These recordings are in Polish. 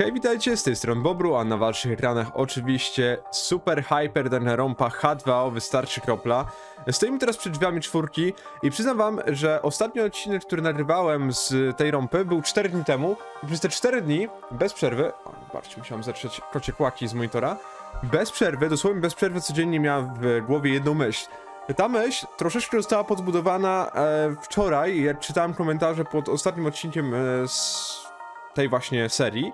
Hej, witajcie, z tej strony Bobru, a na waszych ekranach oczywiście Super Hyper Danganronpa H2O, wystarczy kropla. Stoimy teraz przed drzwiami czwórki i przyznam wam, że ostatni odcinek, który nagrywałem z tej rompy był 4 dni temu i przez te 4 dni, bez przerwy, o, zobaczcie, musiałem zatrzeć kocie kłaki z monitora, bez przerwy, dosłownie bez przerwy codziennie miałem w głowie jedną myśl. Ta myśl troszeczkę została podbudowana e, wczoraj, jak czytałem komentarze pod ostatnim odcinkiem e, z tej właśnie serii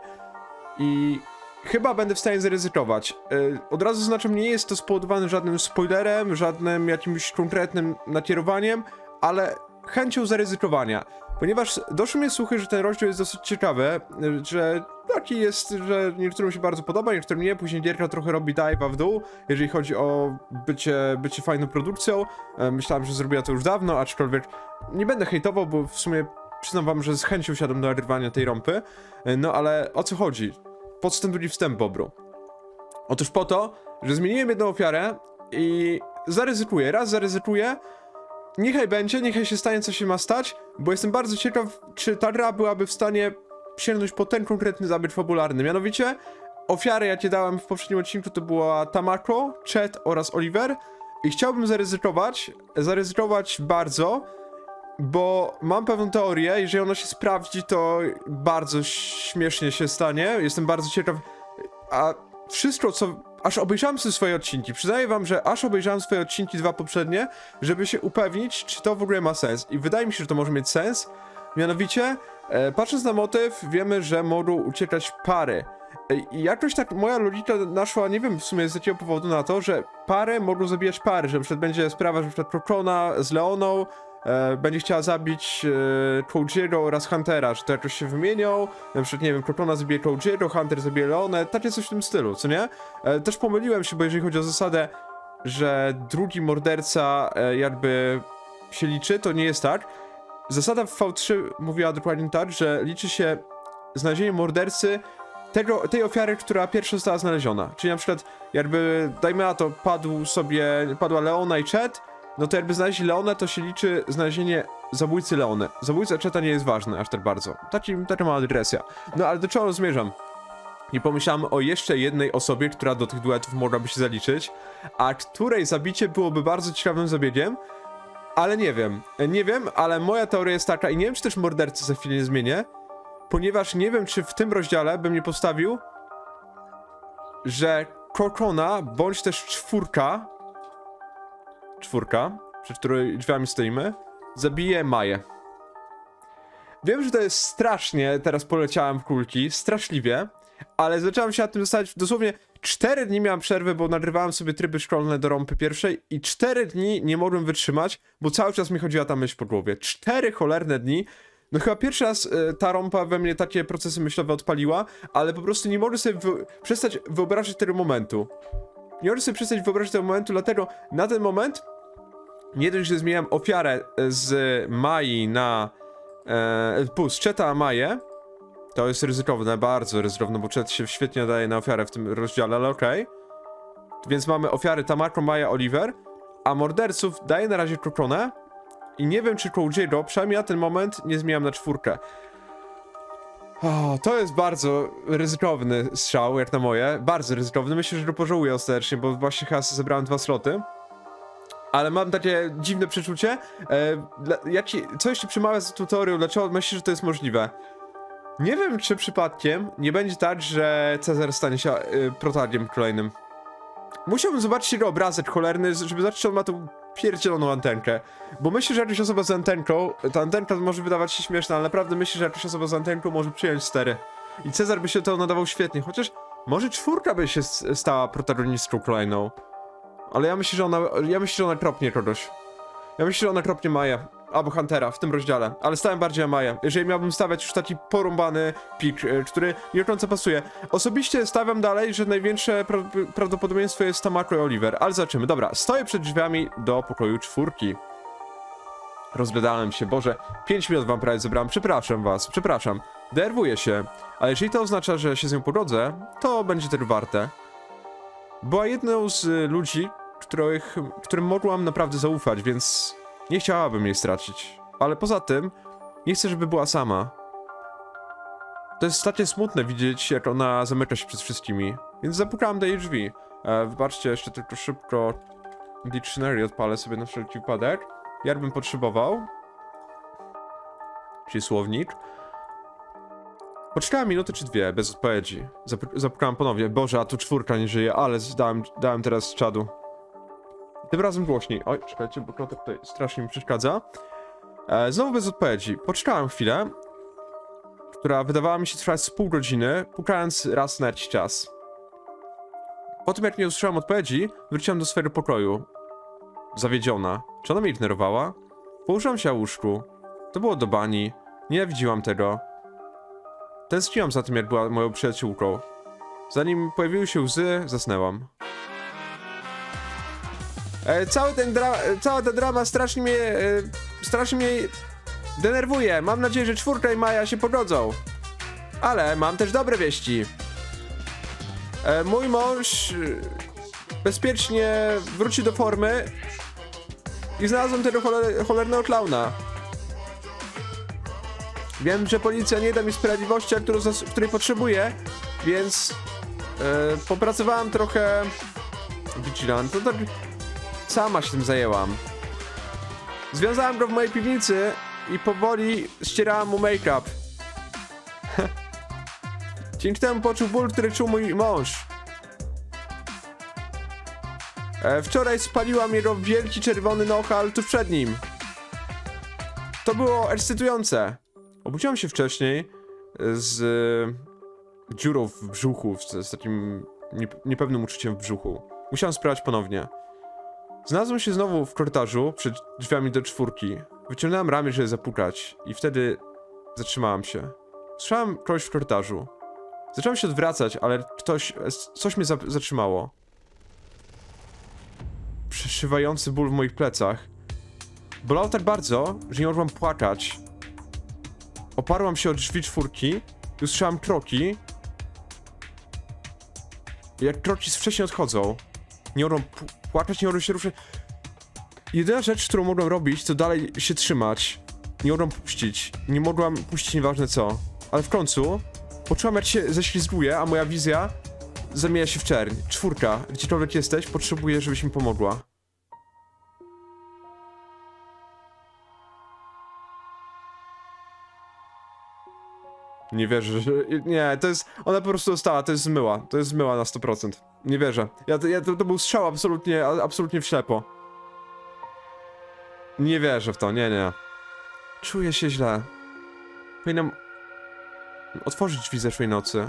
i chyba będę w stanie zaryzykować. Yy, od razu zaznaczam, nie jest to spowodowane żadnym spoilerem, żadnym jakimś konkretnym nakierowaniem, ale chęcią zaryzykowania. Ponieważ doszły mnie słuchy, że ten rozdział jest dosyć ciekawy, yy, że taki jest, że niektórym się bardzo podoba, niektórym nie, później gierka trochę robi dive'a w dół, jeżeli chodzi o bycie, bycie fajną produkcją. Yy, myślałem, że zrobiła to już dawno, aczkolwiek nie będę hejtował, bo w sumie przyznam wam, że z chęcią siadam do nagrywania tej rompy. No ale o co chodzi? Po co ten drugi wstęp, Bobru? Otóż po to, że zmieniłem jedną ofiarę i zaryzykuję. Raz zaryzykuję, niechaj będzie, niechaj się stanie, co się ma stać, bo jestem bardzo ciekaw, czy ta gra byłaby w stanie sięgnąć po ten konkretny zabieg fabularny. Mianowicie, ofiary, jakie dałem w poprzednim odcinku, to była Tamako, Chet oraz Oliver. I chciałbym zaryzykować, zaryzykować bardzo, bo mam pewną teorię, jeżeli ona się sprawdzi, to bardzo śmiesznie się stanie. Jestem bardzo ciekaw. A wszystko, co. Aż obejrzałem sobie swoje odcinki. Przyznaję wam, że aż obejrzałem swoje odcinki, dwa poprzednie, żeby się upewnić, czy to w ogóle ma sens. I wydaje mi się, że to może mieć sens. Mianowicie, e, patrząc na motyw, wiemy, że mogą uciekać pary. E, I jakoś tak moja logika naszła, nie wiem w sumie z jakiego powodu na to, że pary mogą zabijać pary, że przykład będzie sprawa, że przykład Krokona z Leoną e, będzie chciała zabić e, oraz Huntera, że to jakoś się wymienią, na przykład, nie wiem, Krokona zabije Koji'ego, Hunter zabije Leonę, takie coś w tym stylu, co nie? E, też pomyliłem się, bo jeżeli chodzi o zasadę, że drugi morderca e, jakby się liczy, to nie jest tak. Zasada w V3 mówiła dokładnie tak, że liczy się znalezienie mordercy tego, tej ofiary, która pierwsza została znaleziona. Czyli na przykład, jakby, dajmy na to, padł sobie, padła Leona i Chet, no to jakby znaleźli Leonę, to się liczy znalezienie zabójcy Leony. Zabójca Cheta nie jest ważny aż tak bardzo. Taki, taka mała dygresja. No ale do czego zmierzam? I pomyślałem o jeszcze jednej osobie, która do tych duetów mogłaby się zaliczyć, a której zabicie byłoby bardzo ciekawym zabiegiem, ale nie wiem. Nie wiem, ale moja teoria jest taka, i nie wiem, czy też mordercy za chwilę nie zmienię, ponieważ nie wiem, czy w tym rozdziale bym nie postawił, że Kokona, bądź też czwórka, czwórka, przed której drzwiami stoimy, zabije Maję. Wiem, że to jest strasznie, teraz poleciałem w kulki, straszliwie, ale zacząłem się nad tym zastanawiać, dosłownie 4 dni miałem przerwy, bo nagrywałem sobie tryby szkolne do rompy pierwszej i 4 dni nie mogłem wytrzymać, bo cały czas mi chodziła ta myśl po głowie. 4 cholerne dni, no chyba pierwszy raz y, ta rompa we mnie takie procesy myślowe odpaliła, ale po prostu nie mogę sobie wy- przestać wyobrażać tego momentu. Nie mogę sobie przestać wyobrazić tego momentu, dlatego na ten moment nie dość, że zmieniam ofiarę z Mai na... E, pół, z Maję, to jest ryzykowne, bardzo ryzykowne, bo Chet się świetnie nadaje na ofiarę w tym rozdziale, ale okej. Więc mamy ofiary Tamako, Maja, Oliver, a morderców daje na razie Krokonę i nie wiem, czy Koji'ego, przynajmniej na ten moment, nie zmieniam na czwórkę. To jest bardzo ryzykowny strzał, jak na moje. Bardzo ryzykowny. Myślę, że go pożałuję ostatecznie, bo właśnie chyba zebrałem dwa sloty. Ale mam takie dziwne przeczucie. E, jak ci, co jeszcze przemawia za tą teorią? Dlaczego myślę, że to jest możliwe? Nie wiem, czy przypadkiem nie będzie tak, że Cezar stanie się y, protargiem kolejnym. Musiałbym zobaczyć jego obrazek cholerny, żeby zobaczyć, czy on ma tą pierdzieloną antenkę. Bo myślę, że jakaś osoba z antenką, ta antenka może wydawać się śmieszna, ale naprawdę myślę, że jakaś osoba z antenką może przyjąć stery. I Cezar by się to nadawał świetnie, chociaż może czwórka by się stała protagonistką kolejną. Ale ja myślę, że ona, ja myślę, że ona kropnie kogoś. Ja myślę, że ona kropnie Maję. Albo Huntera w tym rozdziale. Ale stałem bardziej na Maję. Jeżeli miałbym stawiać już taki porąbany pik, e, który nie końca pasuje. Osobiście stawiam dalej, że największe pra prawdopodobieństwo jest Tamako i Oliver. Ale zobaczymy. Dobra, stoję przed drzwiami do pokoju czwórki. Rozglądałem się, Boże, 5 minut wam prawie zebrałem, przepraszam was, przepraszam. Denerwuję się, ale jeżeli to oznacza, że się z nią pogodzę, to będzie tego warte. Była jedną z y, ludzi, których, którym mogłam naprawdę zaufać, więc nie chciałabym jej stracić. Ale poza tym, nie chcę, żeby była sama. to jest takie smutne widzieć, jak ona zamyka się przed wszystkimi. Więc zapukałem do jej drzwi. E, wybaczcie, jeszcze tylko szybko dictionary odpalę sobie na wszelki wypadek. Jakbym potrzebował. Czyli słownik. Poczekałem minutę czy dwie, bez odpowiedzi. Zap zapukałem ponownie. Boże, a tu czwórka nie żyje, ale dałem, dałem teraz czadu. Tym razem głośniej. Oj, czekajcie, bo klotek tutaj strasznie mi przeszkadza. E, znowu bez odpowiedzi. Poczekałem chwilę, która wydawała mi się trwać z pół godziny, pukając raz na jakiś czas. Po tym jak nie usłyszałem odpowiedzi, wróciłem do swojego pokoju. Zawiedziona. Czy ona mnie ignorowała? Położyłam się na łóżku. To było do bani. Nienawidziłam tego. Tęskniłam za tym, jak była moją przyjaciółką. Zanim pojawiły się łzy, zasnęłam. E, cały ten e, cała ta drama strasznie mnie, e, strasznie mnie denerwuje. Mam nadzieję, że czwórka i Maja się pogodzą. Ale mam też dobre wieści. Mój mąż bezpiecznie wróci do formy i znalazłem tego choler cholernego klauna. Wiem, że policja nie da mi sprawiedliwości, której potrzebuję, więc e, popracowałem trochę Vigilant, to tak sama się tym zajęłam. Związałem go w mojej piwnicy i powoli ścierałam mu make-up. Dzięki temu poczuł ból, który czuł mój mąż. E, wczoraj spaliłam jego wielki czerwony nohal tuż przed nim. To było ekscytujące. Obudziłam się wcześniej z dziurą w brzuchu, z, takim niep- niepewnym uczuciem w brzuchu. Musiałem sprawdzić ponownie. Znalazłem się znowu w korytarzu przed drzwiami do czwórki. Wyciągnąłem ramię, żeby zapukać i wtedy zatrzymałem się. Słyszałem kogoś w korytarzu. Zacząłem się odwracać, ale ktoś, coś mnie za zatrzymało. Przeszywający ból w moich plecach. Bolało tak bardzo, że nie mogłem płakać. Oparłam się o drzwi czwórki i usłyszałem kroki. Jak kroki wcześniej odchodzą. Nie pu- płakać, nie mogłem się ruszać. Jedyna rzecz, którą mogłem robić, to dalej się trzymać. Nie mogłem puścić. Nie mogłem puścić nieważne co. Ale w końcu poczułam jak się ześlizguje, a moja wizja zamienia się w czerń. Czwórka, gdziekolwiek jesteś, potrzebuję, żebyś mi pomogła. Nie wierzę, że... Nie, to jest... Ona po prostu została, to jest zmyła. To jest zmyła na 100%. Nie wierzę. Ja, ja, to, to był strzał absolutnie, absolutnie w ślepo. Nie wierzę w to, nie, nie. Czuję się źle. Powinienem otworzyć drzwi zeszłej nocy.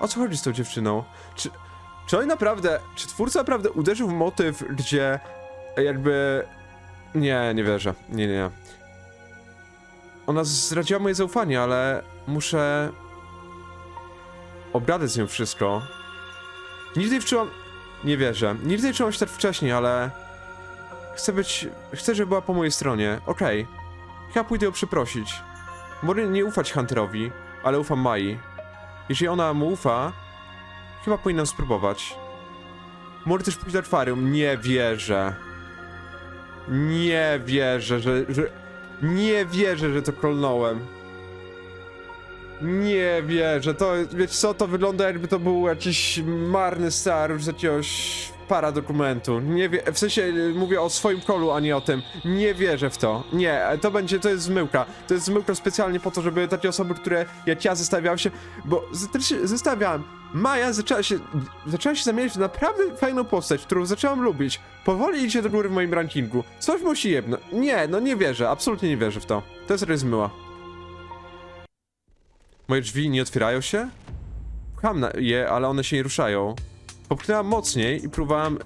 O co chodzi z tą dziewczyną? Czy, czy on naprawdę, czy twórca naprawdę uderzył w motyw, gdzie jakby... Nie, nie wierzę. Nie, nie, nie. Ona zdradziła moje zaufanie, ale muszę obgadać z nią wszystko. Nigdy nie. Nie wierzę. Nigdy nie czułam się tak wcześniej, ale... Chcę być... Chcę, żeby była po mojej stronie. Okej. Chyba pójdę ją przeprosić. Mogę nie ufać Hunterowi, ale ufam Mai. Jeżeli ona mu ufa, chyba powinnam spróbować. Mogę też pójść do akwarium. Nie wierzę. Nie wierzę, że... że... Nie wierzę, że to kolnąłem. Nie wierzę, to, co, to wygląda jakby to był jakiś marny scenariusz z jakiegoś paradokumentu. Nie wie, w sensie mówię o swoim kolu, a nie o tym. Nie wierzę w to. Nie, to będzie, to jest zmyłka. To jest zmyłka specjalnie po to, żeby takie osoby, które jak ja zestawiałem się, bo zestawiałem. Maja zaczęła się, zaczęła się zamieniać w naprawdę fajną postać, którą zaczęłam lubić. Powoli idzie do góry w moim rankingu. Coś musi jedno. Nie, no nie wierzę, absolutnie nie wierzę w to. To jest zmyła. Moje drzwi nie otwierają się? Pcham na je, ale one się nie ruszają. Popchnęłam mocniej i próbowałem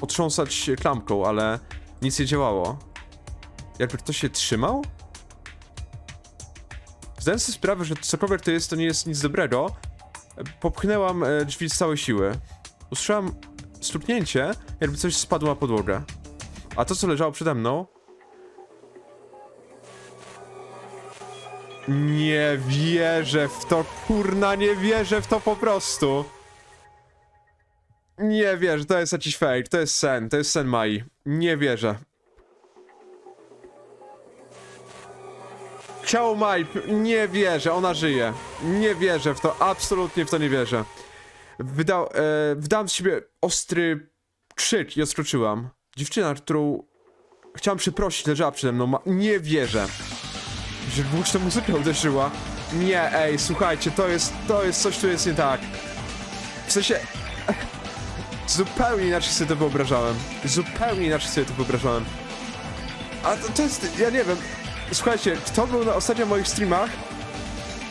otrząsać klamką, ale nic nie działało. Jakby ktoś się trzymał? Zdając sobie sprawę, że cokolwiek to jest, to nie jest nic dobrego, popchnęłam e, drzwi z całej siły. Usłyszałam stuknięcie, jakby coś spadło na podłogę. A to, co leżało przede mną, Nie wierzę w to, kurna, nie wierzę w to po prostu. Nie wierzę, to jest jakiś fake, to jest sen, to jest sen Mai. Nie wierzę. Ciało Maj, nie wierzę, ona żyje. Nie wierzę w to, absolutnie w to nie wierzę. Wydał, e, wydałem z siebie ostry krzyk i odskoczyłam. Dziewczyna, którą chciałam przeprosić, leżała przede mną. Ma... Nie wierzę. Że głośno muzyka uderzyła. Nie, ej, słuchajcie, to jest, to jest coś, co jest nie tak. W sensie... Zupełnie inaczej sobie to wyobrażałem. Zupełnie inaczej sobie to wyobrażałem. A to, to jest, ja nie wiem. Słuchajcie, kto był na ostatnio moich streamach,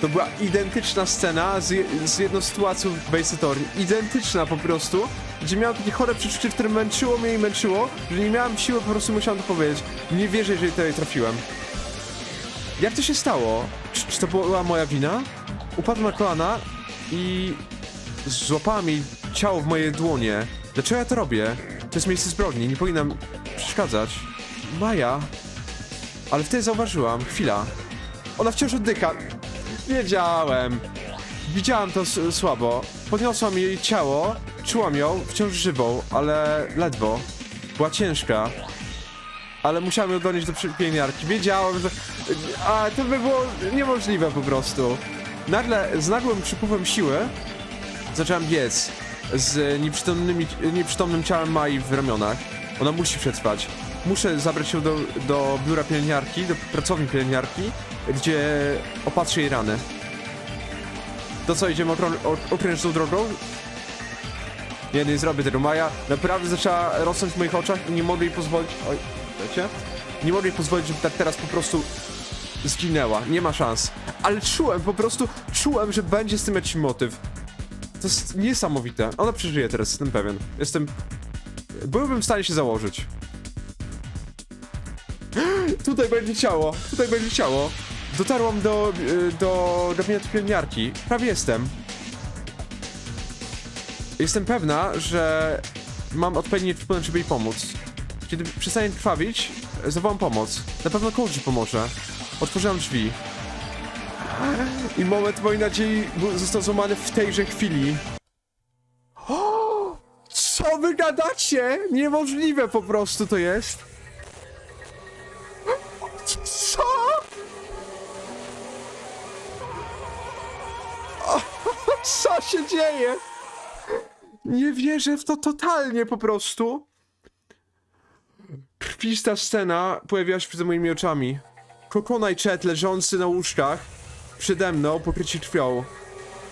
to była identyczna scena z, z jedną sytuacją w Base. Identyczna po prostu, gdzie miałem takie chore przeczucie, które męczyło mnie i męczyło, że nie miałem siły, po prostu musiałem to powiedzieć. Nie wierzę, jeżeli tutaj trafiłem. Jak to się stało? Czy, czy to była moja wina? Upadłem na kolana i złapałem jej ciało w moje dłonie. Dlaczego ja to robię? To jest miejsce zbrodni, nie powinnam przeszkadzać. Maja. Ale wtedy zauważyłam, chwila. Ona wciąż oddycha. Wiedziałem. Widziałam to słabo. Podniosłam jej ciało, czułam ją, wciąż żywą, ale ledwo. Była ciężka. Ale musiałem ją donieść do pielęgniarki. Wiedziałem, że... A, to by było niemożliwe po prostu. Nagle, z nagłym przypływem siły, zacząłem biec z nieprzytomnym ciałem Mai w ramionach. Ona musi przetrwać. Muszę zabrać ją do, do biura pielęgniarki, do pracowni pielęgniarki, gdzie opatrzę jej rany. To co, idziemy okrężną drogą? Nie, nie zrobię tego. Maja naprawdę zaczęła rosnąć w moich oczach i nie mogę jej pozwolić... Oj, wiecie? Nie mogę jej pozwolić, żeby tak teraz po prostu zginęła. Nie ma szans. Ale czułem, po prostu czułem, że będzie z tym jakiś motyw. To jest niesamowite. Ona przeżyje teraz, jestem pewien. Jestem... Byłbym w stanie się założyć. Tutaj będzie ciało, tutaj będzie ciało. Dotarłam do, y, do gabinetu pielęgniarki. Prawie jestem. Jestem pewna, że mam odpowiedni ekwipunek, żeby jej pomóc. Kiedy przestanie krwawić, zawołam pomoc. Na pewno Koji pomoże. Otworzyłam drzwi. I moment mojej nadziei został złamany w tejże chwili. O! Co wy gadacie? Niemożliwe po prostu to jest. Co? Co się dzieje? Nie wierzę w to totalnie po prostu. Krwista scena pojawiła się przed moimi oczami. Kokona i Chet leżący na łóżkach przede mną pokryci krwią.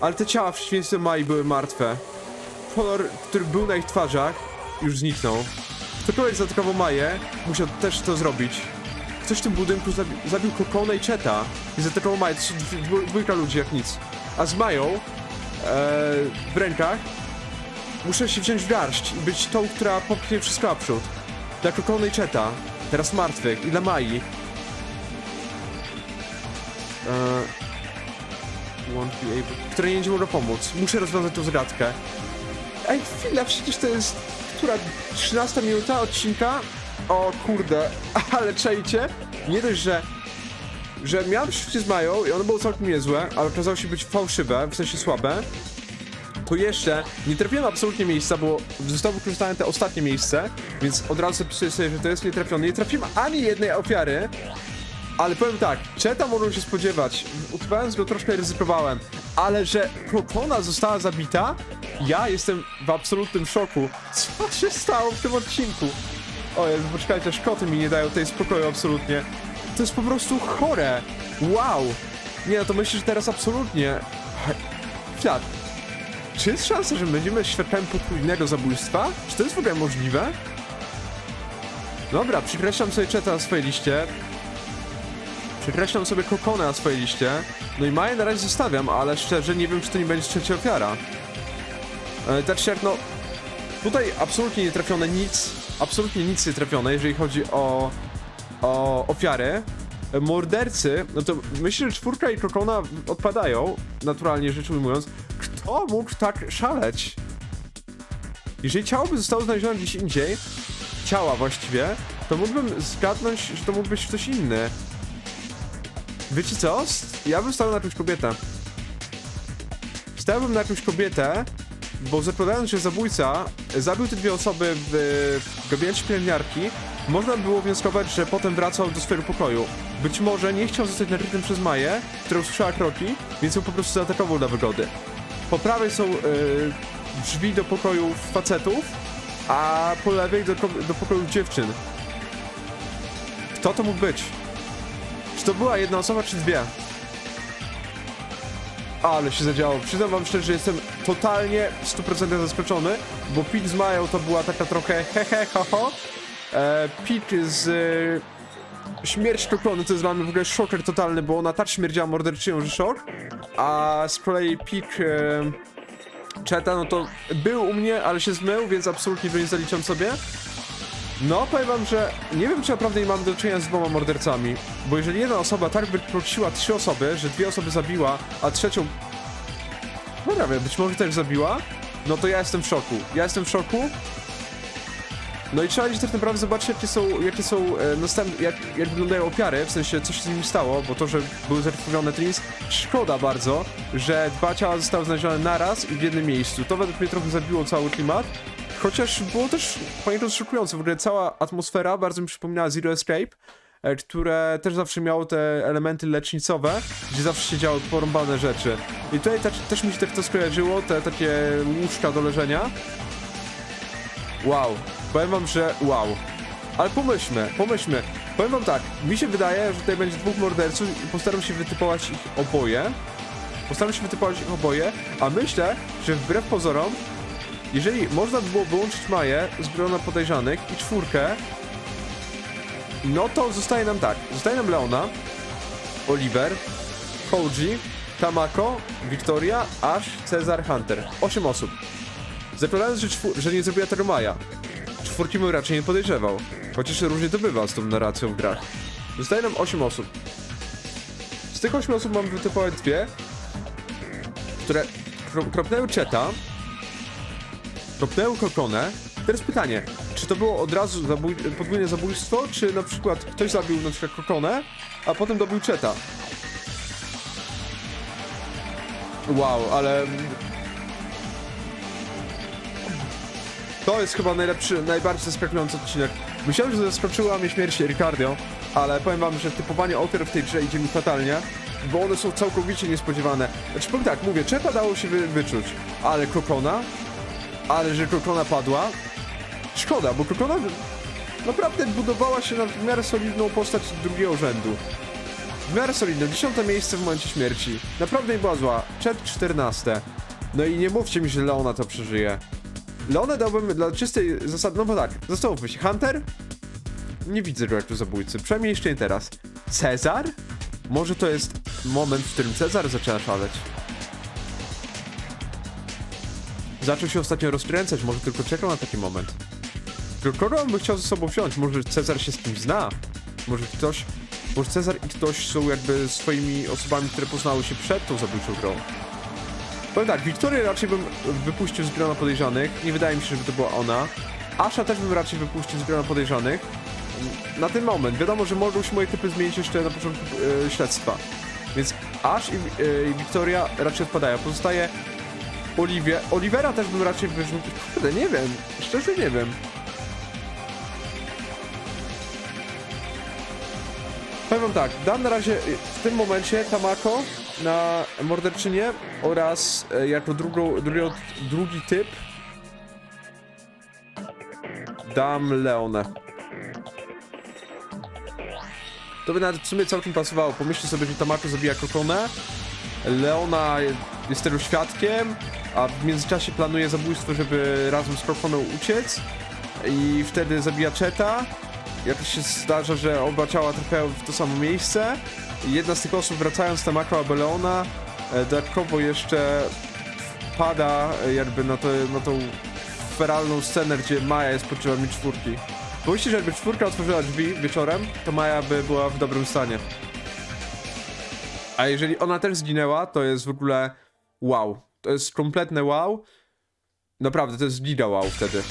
Ale te ciała w świętym Mai były martwe. Kolor, który był na ich twarzach, już zniknął. Ktokolwiek zaatakował Maję, musiał też to zrobić. Ktoś w tym budynku zabi zabił Kokona i Cheta i zaatakował Maję. To są dwójka ludzi jak nic. A z Mają e, w rękach muszę się wziąć w garść i być tą, która popchnie wszystko naprzód. Dla Kokona i Cheta, teraz martwych, i dla Mai. E, won't be able, które nie będzie mogło pomóc. Muszę rozwiązać tą zagadkę. Ej, chwila, przecież to jest... Która? 13 minuta odcinka? O kurde, ale czajcie? Nie dość, że... Że miałem przeczucie z Mają i ono było całkiem niezłe, ale okazało się być fałszywe, w sensie słabe. To jeszcze nie trafiłem absolutnie miejsca, bo zostało wykorzystane te ostatnie miejsce, więc od razu zapisuję sobie, że to jest nietrafione. Nie trafiłem ani jednej ofiary, ale powiem tak, Czeta mogą się spodziewać. Ukrywając go troszkę ryzykowałem, ale że Kokona została zabita, ja jestem w absolutnym szoku. Co się stało w tym odcinku? O Jezu, poczekajcie, aż koty mi nie dają tej spokoju absolutnie. To jest po prostu chore. Wow. Nie, no to myślę, że teraz absolutnie... Chwila. Czy jest szansa, że będziemy świadkami potrójnego zabójstwa? Czy to jest w ogóle możliwe? Dobra, przykreślam sobie Czeta na swojej liście. Przekreślam sobie Kokona na swojej liście. No i Maję na razie zostawiam, ale szczerze nie wiem, czy to nie będzie trzecia ofiara. E, jak no... Tutaj absolutnie nie trafione nic. Absolutnie nic nie trafione, jeżeli chodzi o... o ofiary. E, Mordercy, no to myślę, że czwórka i Kokona odpadają, naturalnie rzecz ujmując. Kto mógł tak szaleć? Jeżeli ciało by zostało znalezione gdzieś indziej, ciała właściwie, to mógłbym zgadnąć, że to mógł być ktoś inny. Wiecie co? Ja bym stał na jakąś kobietę. Stałbym na jakąś kobietę, bo zakładając, że zabójca zabił te dwie osoby w gabinecie pielęgniarki, można było wnioskować, że potem wracał do swojego pokoju. Być może nie chciał zostać nakrytym przez Maję, która usłyszała kroki, więc ją po prostu zaatakował dla wygody. Po prawej są yy, drzwi do pokoju facetów, a po lewej do, do pokoju dziewczyn. Kto to mógł być? Czy to była jedna osoba, czy dwie? Ale się zadziało. Przyznam wam szczerze, że jestem totalnie w 100% zaskoczony, bo pik z Mają to była taka trochę hehe, ho, ho. E, pik z... E, śmierć Koklony to jest dla mnie w ogóle szoker totalny, bo ona tak śmierdziała morderczynią, że szok. A z kolei pik... E, Czeta, no to był u mnie, ale się zmył, więc absolutnie go nie zaliczam sobie. No, powiem wam, że nie wiem, czy naprawdę nie mam do czynienia z dwoma mordercami. Bo jeżeli jedna osoba tak wykroczyła trzy osoby, że dwie osoby zabiła, a trzecią... No wiem, być może też zabiła, no to ja jestem w szoku. Ja jestem w szoku. No i trzeba dziś tak naprawdę zobaczyć, jakie są, jakie są e, następne, jak, jak wyglądają ofiary, w sensie co się z nimi stało, bo to, że były nie jest szkoda bardzo, że dwa ciała zostały znalezione naraz i w jednym miejscu. To według mnie trochę zabiło cały klimat. Chociaż było też poniekąd szokujące, w ogóle cała atmosfera bardzo mi przypominała Zero Escape, e, które też zawsze miało te elementy lecznicowe, gdzie zawsze się działy porąbane rzeczy. I tutaj też, też mi się tak to skojarzyło, te takie łóżka do leżenia. Wow, powiem wam, że wow. Ale pomyślmy, pomyślmy. Powiem wam tak, mi się wydaje, że tutaj będzie dwóch morderców i postaram się wytypować ich oboje. Postaram się wytypować ich oboje, a myślę, że wbrew pozorom jeżeli można by było wyłączyć Maję z grona podejrzanych i czwórkę, no to zostaje nam tak. Zostaje nam Leona, Oliver, Koji, Tamako, Victoria, Ash, Cezar, Hunter. Osiem osób. Zakładając, że, że nie zrobiła tego Maja. Czwórki bym raczej nie podejrzewał. Chociaż różnie to bywa z tą narracją w grach. Zostaje nam 8 osób. Z tych 8 osób mam wytypować dwie, które kro- kropnęły Kropnęły kokonę. Teraz pytanie, czy to było od razu zabój podwójne zabójstwo, czy na przykład ktoś zabił na przykład kokonę, a potem dobił Czeta? Wow, ale... To jest chyba najlepszy, najbardziej zaskakujący odcinek. Myślałem, że zaskoczyła mnie śmierć Ricardio, ale powiem wam, że typowanie ofiar w tej grze idzie mi fatalnie, bo one są całkowicie niespodziewane. Znaczy powiem tak, mówię, Czeta dało się wy wyczuć, ale kokona? Ale że Kokona padła? Szkoda, bo Kokona naprawdę budowała się na w miarę solidną postać drugiego rzędu. W miarę solidną, dziesiąte miejsce w momencie śmierci. Naprawdę nie była zła. Czet 14. No i nie mówcie mi, że Leona to przeżyje. Leonę dałbym dla czystej zasady, no bo tak, zastanówmy się. Hunter? Nie widzę go jako zabójcy, przynajmniej jeszcze nie teraz. Cezar? Może to jest moment, w którym Cezar zaczyna szaleć. Zaczął się ostatnio rozkręcać, może tylko czekał na taki moment. Tylko kogo on by chciał ze sobą wziąć? Może Cezar się z kimś zna? Może ktoś... Może Cezar i ktoś są jakby swoimi osobami, które poznały się przed tą zabójczą grą. Powiem tak, Wiktorię raczej bym wypuścił z grona podejrzanych. Nie wydaje mi się, żeby to była ona. Asha też bym raczej wypuścił z grona podejrzanych. Na ten moment. Wiadomo, że mogą się moje typy zmienić jeszcze na początku e, śledztwa. Więc Ash i, e, i Wiktoria raczej odpadają. Pozostaje Oliwie. Olivera też bym raczej wyrzucił. Kurde, nie wiem. Szczerze nie wiem. Powiem tak, dam na razie w tym momencie Tamako na morderczynię oraz e, jako drugą, drugi, drugi typ dam Leonę. To by nawet w sumie całkiem pasowało. Pomyślcie sobie, że Tamako zabija Kokonę, Leona jest tego świadkiem, a w międzyczasie planuje zabójstwo, żeby razem z Kokoną uciec i wtedy zabija Cheta. Jakoś się zdarza, że oba ciała trafiają w to samo miejsce. I jedna z tych osób wracając Tamako albo Leona e, dodatkowo jeszcze wpada e, jakby na, to, na tą feralną scenę, gdzie Maja jest pod drzwiami czwórki. Bo myślę, że jakby czwórka otworzyła drzwi wieczorem, to Maja by była w dobrym stanie. A jeżeli ona też zginęła, to jest w ogóle wow. To jest kompletne wow. Naprawdę, to jest giga wow wtedy.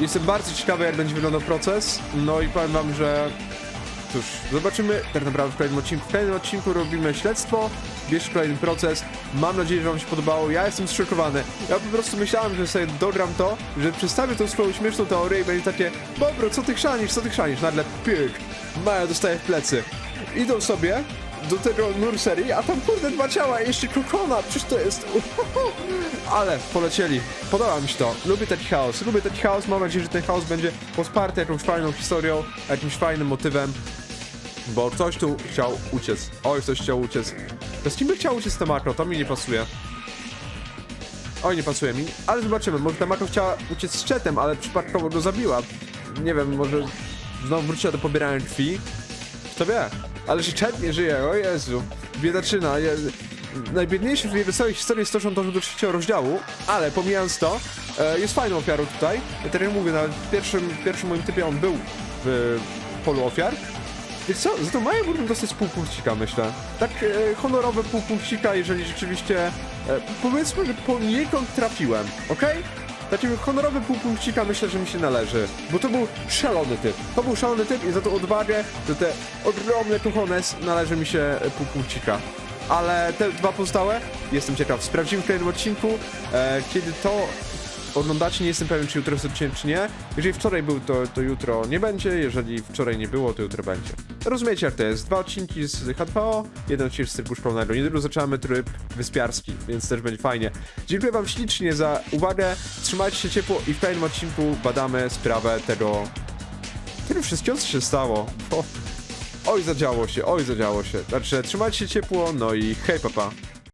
Jestem bardzo ciekawy, jak będzie wyglądał proces. No i powiem wam, że cóż, zobaczymy tak naprawdę w kolejnym odcinku. W kolejnym odcinku robimy śledztwo bierz kolejny proces. Mam nadzieję, że wam się podobało. Ja jestem zszokowany. Ja po prostu myślałem, że sobie dogram to, że przedstawię tą swoją śmieszną teorię i będzie takie Bobro, co ty chrzanisz, co ty chrzanisz? Nagle pyk, Maja dostaje w plecy. Idą sobie do tego nurserii, a tam kurde dwa ciała i jeszcze kokona, przecież to jest... Ale polecieli. Podoba mi się to. Lubię taki chaos. Lubię taki chaos. Mam nadzieję, że ten chaos będzie posparty jakąś fajną historią, jakimś fajnym motywem. Bo ktoś tu chciał uciec. Oj, ktoś chciał uciec. To z kim by chciał uciec ta makro? To mi nie pasuje. Oj, nie pasuje mi. Ale zobaczymy. Może ta makro chciała uciec z czetem, ale przypadkowo go zabiła. Nie wiem, może znowu wróciła do pobierania krwi. Kto wie? Ale że czet nie żyje, o Jezu. Biedaczyna. Je... Najbiedniejszy w tej wesołej historii jest to, do trzeciego rozdziału, ale pomijając to, e, jest fajną ofiarą tutaj. Ja tak jak mówię, w pierwszym, pierwszym moim typie on był w polu ofiar. Wiesz co, za to Maję mógłbym dostać pół punkcika, myślę. Tak e, honorowe pół punkcika, jeżeli rzeczywiście, e, powiedzmy, że poniekąd trafiłem, okej? Takiego honorowy pół myślę, że mi się należy, bo to był szalony typ. To był szalony typ i za tą odwagę, za te ogromne tuchones należy mi się pół. Ale te dwa pozostałe, jestem ciekaw. Sprawdzimy w kolejnym odcinku, e, kiedy to oglądacie, nie jestem pewien, czy jutro jest odcinek, czy nie. Jeżeli wczoraj był, to, to jutro nie będzie, jeżeli wczoraj nie było, to jutro będzie. Rozumiecie, jak to jest. Dwa odcinki z H2O, jeden odcinek z trybu szkolnego. Niedługo zaczynamy tryb wyspiarski, więc też będzie fajnie. Dziękuję wam ślicznie za uwagę, trzymajcie się ciepło i w kolejnym odcinku badamy sprawę tego... Tego wszystkiego, co się stało. O, oj, zadziało się, oj, zadziało się. Także trzymajcie się ciepło, no i hej, papa.